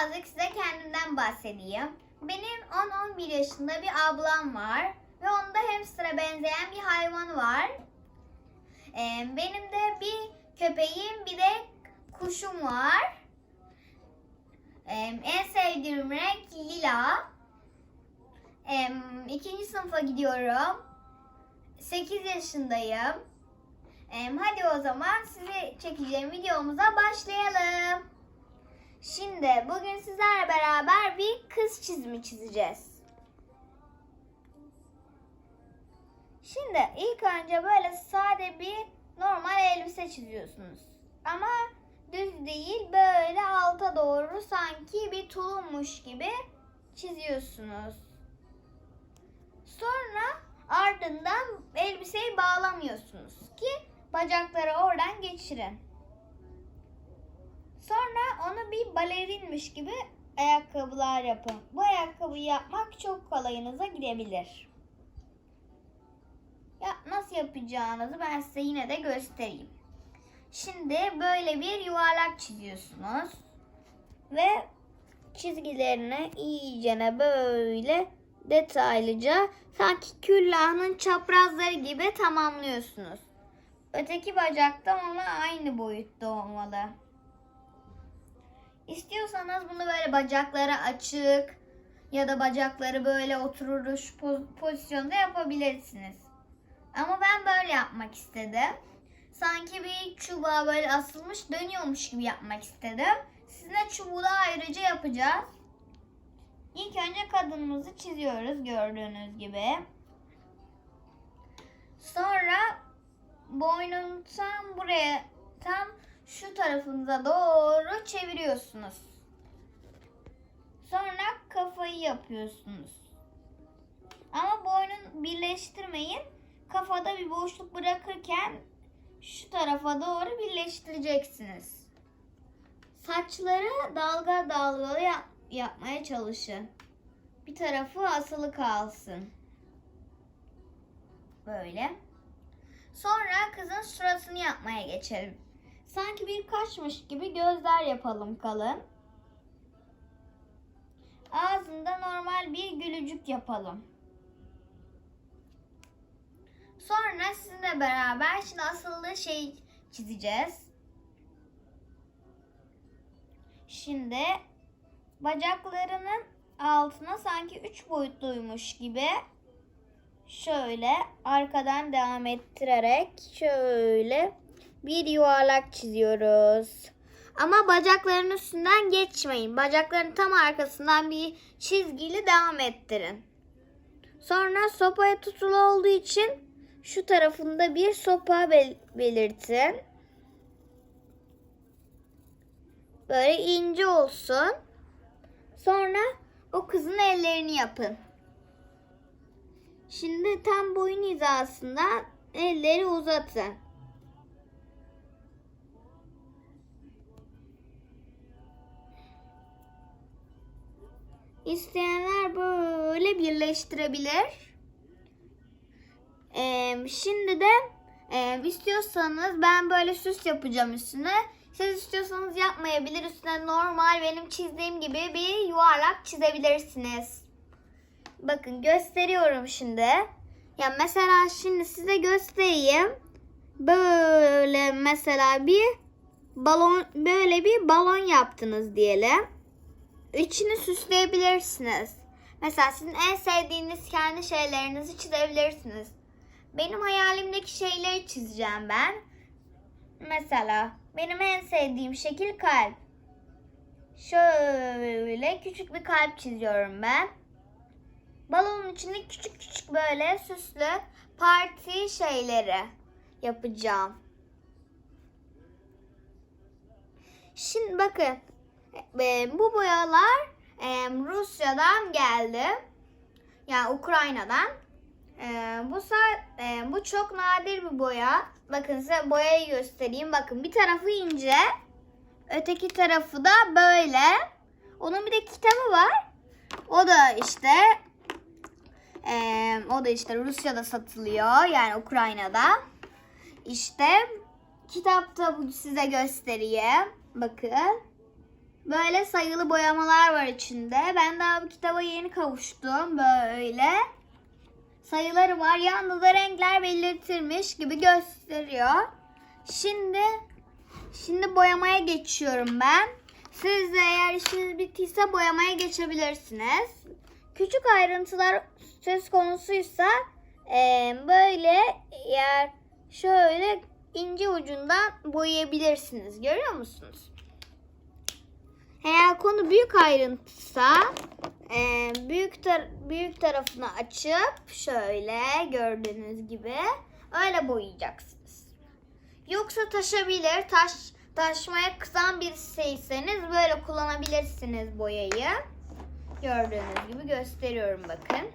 birazcık size kendimden bahsedeyim. Benim 10-11 yaşında bir ablam var ve onda hamster'a benzeyen bir hayvan var. Ee, benim de bir köpeğim bir de kuşum var. Ee, en sevdiğim renk lila. Ee, ikinci sınıfa gidiyorum. 8 yaşındayım. Ee, hadi o zaman size çekeceğim videomuza başlayalım. Şimdi bugün sizlerle beraber bir kız çizimi çizeceğiz. Şimdi ilk önce böyle sade bir normal elbise çiziyorsunuz. Ama düz değil böyle alta doğru sanki bir tulummuş gibi çiziyorsunuz. Sonra ardından elbiseyi bağlamıyorsunuz ki bacakları oradan geçirin. Sonra onu bir balerinmiş gibi ayakkabılar yapın. Bu ayakkabıyı yapmak çok kolayınıza gidebilir. Ya nasıl yapacağınızı ben size yine de göstereyim. Şimdi böyle bir yuvarlak çiziyorsunuz. Ve çizgilerini iyicene böyle detaylıca sanki küllahın çaprazları gibi tamamlıyorsunuz. Öteki bacakta ama aynı boyutta olmalı. İstiyorsanız bunu böyle bacakları açık ya da bacakları böyle oturuş poz- pozisyonda yapabilirsiniz. Ama ben böyle yapmak istedim. Sanki bir çubuğa böyle asılmış dönüyormuş gibi yapmak istedim. Sizinle çubuğu ayrıca yapacağız. İlk önce kadınımızı çiziyoruz gördüğünüz gibi. Sonra boynunu tam buraya tam şu tarafınıza doğru çeviriyorsunuz. Sonra kafayı yapıyorsunuz. Ama boynun birleştirmeyin. Kafada bir boşluk bırakırken şu tarafa doğru birleştireceksiniz. Saçları dalga dalgalı yap- yapmaya çalışın. Bir tarafı asılı kalsın. Böyle. Sonra kızın suratını yapmaya geçelim. Sanki bir kaşmış gibi gözler yapalım kalın. Ağzında normal bir gülücük yapalım. Sonra sizinle beraber şimdi asıllı şey çizeceğiz. Şimdi bacaklarının altına sanki üç boyutluymuş gibi şöyle arkadan devam ettirerek şöyle bir yuvarlak çiziyoruz. Ama bacakların üstünden geçmeyin. Bacakların tam arkasından bir çizgiyle devam ettirin. Sonra sopaya tutulu olduğu için şu tarafında bir sopa bel- belirtin. Böyle ince olsun. Sonra o kızın ellerini yapın. Şimdi tam boyun hizasında elleri uzatın. İsteyenler böyle birleştirebilir. Ee, şimdi de e, istiyorsanız ben böyle süs yapacağım üstüne. Siz istiyorsanız yapmayabilir. Üstüne normal benim çizdiğim gibi bir yuvarlak çizebilirsiniz. Bakın gösteriyorum şimdi. Ya mesela şimdi size göstereyim. Böyle mesela bir balon böyle bir balon yaptınız diyelim. İçini süsleyebilirsiniz. Mesela sizin en sevdiğiniz kendi şeylerinizi çizebilirsiniz. Benim hayalimdeki şeyleri çizeceğim ben. Mesela benim en sevdiğim şekil kalp. Şöyle küçük bir kalp çiziyorum ben. Balonun içinde küçük küçük böyle süslü parti şeyleri yapacağım. Şimdi bakın e, bu boyalar e, Rusya'dan geldi. Yani Ukrayna'dan. E, bu e, bu çok nadir bir boya. Bakın size boyayı göstereyim. Bakın bir tarafı ince. Öteki tarafı da böyle. Onun bir de kitabı var. O da işte e, o da işte Rusya'da satılıyor. Yani Ukrayna'da. İşte kitapta size göstereyim. Bakın. Böyle sayılı boyamalar var içinde. Ben daha bu kitaba yeni kavuştum. Böyle. Sayıları var. Yanında da renkler belirtilmiş gibi gösteriyor. Şimdi şimdi boyamaya geçiyorum ben. Siz de eğer işiniz bittiyse boyamaya geçebilirsiniz. Küçük ayrıntılar söz konusuysa eee, böyle eğer şöyle ince ucundan boyayabilirsiniz. Görüyor musunuz? Konu büyük ayrıntısa eee, büyük tar- büyük tarafını açıp şöyle gördüğünüz gibi öyle boyayacaksınız. Yoksa taşabilir. Taş taşmaya kızan birisiyseniz böyle kullanabilirsiniz boyayı. Gördüğünüz gibi gösteriyorum bakın.